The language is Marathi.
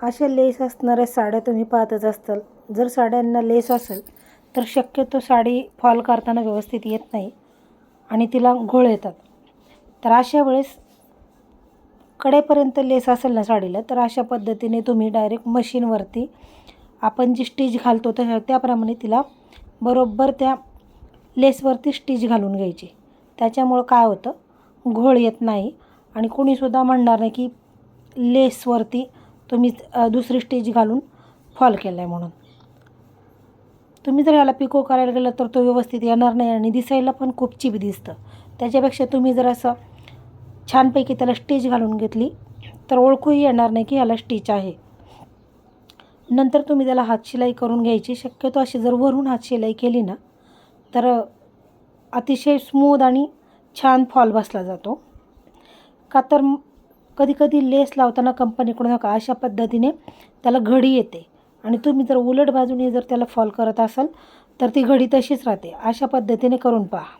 अशा लेस असणाऱ्या साड्या तुम्ही पाहतच असताल. जर साड्यांना लेस असेल तर शक्यतो साडी फॉल करताना व्यवस्थित येत नाही आणि तिला घोळ येतात. तर अशा वेळेस कडेपर्यंत लेस असेल ना साडीला तर अशा पद्धतीने तुम्ही डायरेक्ट मशीनवरती आपण जी स्टिच घालतो तशा त्याप्रमाणे तिला बरोबर त्या लेसवरती स्टिच घालून घ्यायची. त्याच्यामुळं काय होतं? घोळ येत नाही आणि कोणीसुद्धा म्हणणार नाही की लेसवरती तुम्ही दुसरी स्टेज घालून फॉल केला आहे म्हणून. तुम्ही जर याला पिको करायला गेलं तर तो व्यवस्थित येणार नाही आणि दिसायला पण खूप चिप दिसतं. त्याच्यापेक्षा तुम्ही जर असं छानपैकी त्याला स्टेज घालून घेतली तर ओळखूही येणार नाही की ह्याला स्टिच आहे. नंतर तुम्ही त्याला हातशिलाई करून घ्यायची. शक्यतो अशी जर वरून हातशिलाई केली ना तर अतिशय स्मूद आणि छान फॉल बसला जातो. का तर कधी कधी लेस लावताना कंपनीकडून नका अशा पद्धतीने त्याला घडी येते. आणि तुम्ही जर उलट बाजूने जर त्याला फॉल करत असाल तर ती घडी तशीच राहते. अशा पद्धतीने करून पहा.